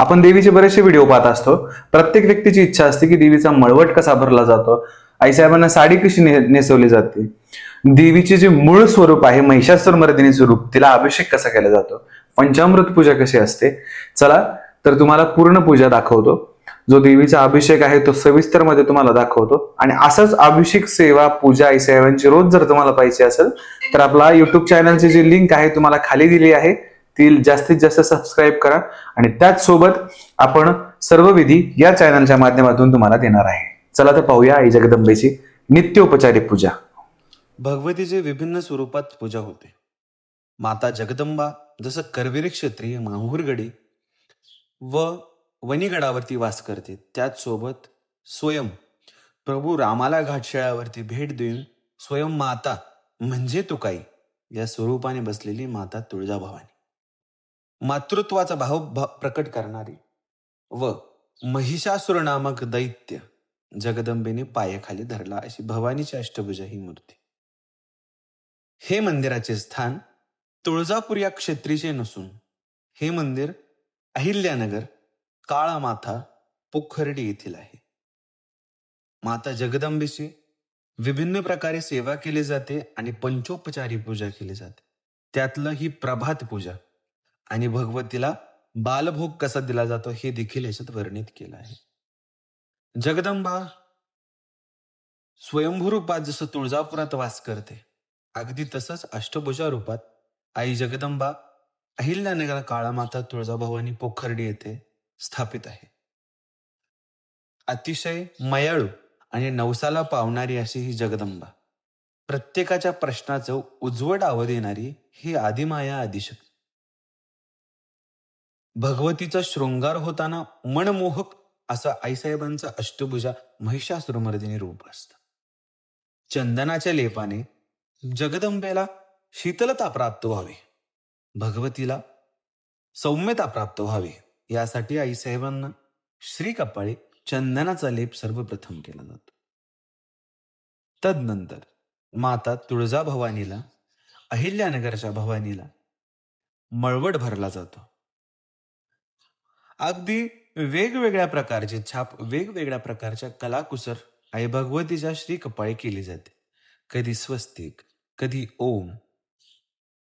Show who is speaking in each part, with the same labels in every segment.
Speaker 1: आपण देवीचे बरेचसे व्हिडिओ पाहत असतो. प्रत्येक व्यक्तीची इच्छा असते की देवीचा मळवट कसा भरला जातो. आईसाहेबांना साडी कशी ने- नेसवली जाते. देवीचे जे मूळ स्वरूप आहे महिषासुर मर्दिनी स्वरूप तिला अभिषेक कसा केला जातो? पंचामृत पूजा कशी असते? चला तर तुम्हाला पूर्ण पूजा दाखवतो. जो देवीचा अभिषेक आहे तो सविस्तरमध्ये तुम्हाला दाखवतो. आणि असंच अभिषेक सेवा पूजा आईसाहेबांची रोज जर तुम्हाला पाहिजे असेल तर आपला युट्यूब चॅनलची जी लिंक आहे तुम्हाला खाली दिली आहे. ती जास्तीत जास्त सबस्क्राईब करा आणि त्याचसोबत आपण सर्व विधी या चॅनलच्या माध्यमातून तुम्हाला देणार आहे. चला तर पाहूया आई जगदंबेची नित्योपचारिक पूजा.
Speaker 2: भगवतीचे विभिन्न स्वरूपात पूजा होते. माता जगदंबा जसं करवीर क्षेत्रीय माहुरगडी व वणीगडावरती वास करते त्याचसोबत स्वयं प्रभू रामाला घाटशाळावरती भेट देऊन स्वयं माता म्हणजे तुकाई या स्वरूपाने बसलेली माता तुळजाभवानी. मातृत्वाचा भाव प्रकट करणारी व महिषासुर नामक दैत्य जगदंबेने पायाखाली धरला. अशी भवानीची अष्टभुजा ही मूर्ती. हे मंदिराचे स्थान तुळजापूर या क्षेत्रीचे नसून हे मंदिर अहिल्यानगर काळामाथा पोखर्डी येथील आहे. माता जगदंबेची विभिन्न प्रकारे सेवा केली जाते आणि पंचोपचारी पूजा केली जाते. त्यातलं ही प्रभात पूजा आणि भगवतीला बालभोग कसा दिला जातो हे देखील याच्यात वर्णित केलं आहे. जगदंबा स्वयंभू रूपात जसं तुळजापुरात वास करते अगदी तसंच अष्टभुजा रूपात आई जगदंबा अहिल्यानगर काळामाता तुळजाभवानी पोखर्डी येथे स्थापित आहे. अतिशय मयाळू आणि नवसाला पावणारी अशी ही जगदंबा प्रत्येकाच्या प्रश्नाचं उजवड आव देणारी ही आदिमाया आदिशक्ती. भगवतीचा शृंगार होताना मनमोहक असं आईसाहेबांचा अष्टभुजा महिषासुरमर्दिनी रूप असतं. चंदनाच्या लेपाने जगदंबेला शीतलता प्राप्त व्हावी भगवतीला सौम्यता प्राप्त व्हावी यासाठी आईसाहेबांना श्री कपाळे चंदनाचा लेप सर्वप्रथम केला जातो. तदनंतर माता तुळजा भवानीला अहिल्यानगरच्या भवानीला मळवट भरला जातो. अगदी वेगवेगळ्या प्रकारचे छाप वेगवेगळ्या प्रकारच्या कलाकुसर आई भगवतीच्या श्री कपाळी केली जाते. कधी स्वस्तिक कधी ओम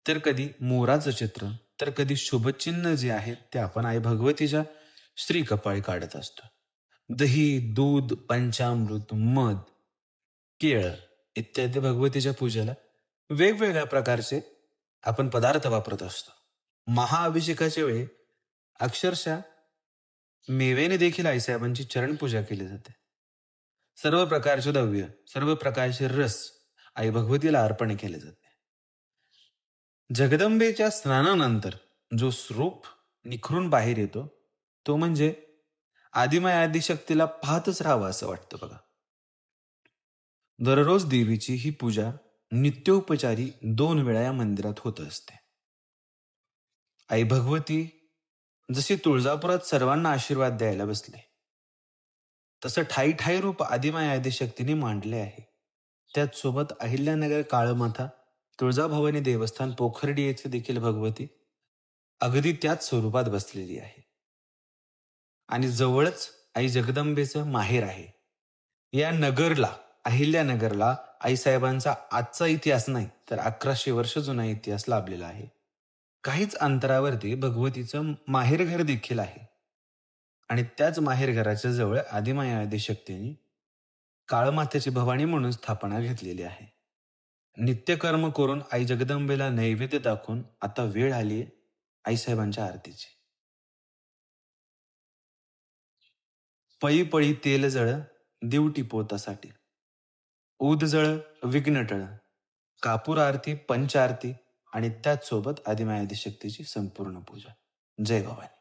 Speaker 2: तर कधी मोराचं चित्र तर कधी शुभचिन्ह जे आहेत ते आपण आई भगवतीच्या श्री कपाळी काढत असतो. दही दूध पंचामृत मध केळ इत्यादी भगवतीच्या पूजेला वेगवेगळ्या प्रकारचे आपण पदार्थ वापरत असतो. महाअभिषेकाच्या वेळी अक्षरशः मेवेने देखील आईसाहेबांची चरणपूजा केली जाते. सर्व प्रकारचे द्रव्य सर्व प्रकारचे रस आई भगवतीला अर्पण केले जाते. जगदंबेच्या स्नानानंतर जो स्वरूप निखरून बाहेर येतो तो म्हणजे आदिमाय आदिशक्तीला पाहतच राहावं असं वाटतं बघा. दररोज देवीची ही पूजा नित्योपचारी दोन वेळा या मंदिरात होत असते. आई भगवती जशी तुळजापुरात सर्वांना आशीर्वाद द्यायला बसले तसं ठाई ठाई रूप आदिमाय आदिशक्तीने मांडले आहे. त्याचसोबत अहिल्यानगर काळमाथा तुळजाभवानी देवस्थान पोखर्डी येथे देखील भगवती अगदी त्याच स्वरूपात बसलेली आहे. आणि जवळच आई जगदंबेचं माहेर आहे. या नगरला अहिल्यानगरला आईसाहेबांचा आजचा इतिहास नाही तर अकराशे वर्ष जुना इतिहास लाभलेला आहे. काहीच अंतरावरती भगवतीचं माहेरघर देखील आहे. आणि त्याच माहेरघराच्या जवळ आदिमाया आदिशक्तीने काळमातेची भवानी म्हणून स्थापना घेतलेली आहे. नित्यकर्म करून आई जगदंबेला नैवेद्य दाखवून आता वेळ आली आहे आईसाहेबांच्या आरतीची. पळी पळी तेल जळ दिवटी पोतासाठी ऊद जळ विघ्नटळ कापूर आरती पंच आरती आणि त्याचसोबत आदिमायादी शक्तीची संपूर्ण पूजा. जय भवानी.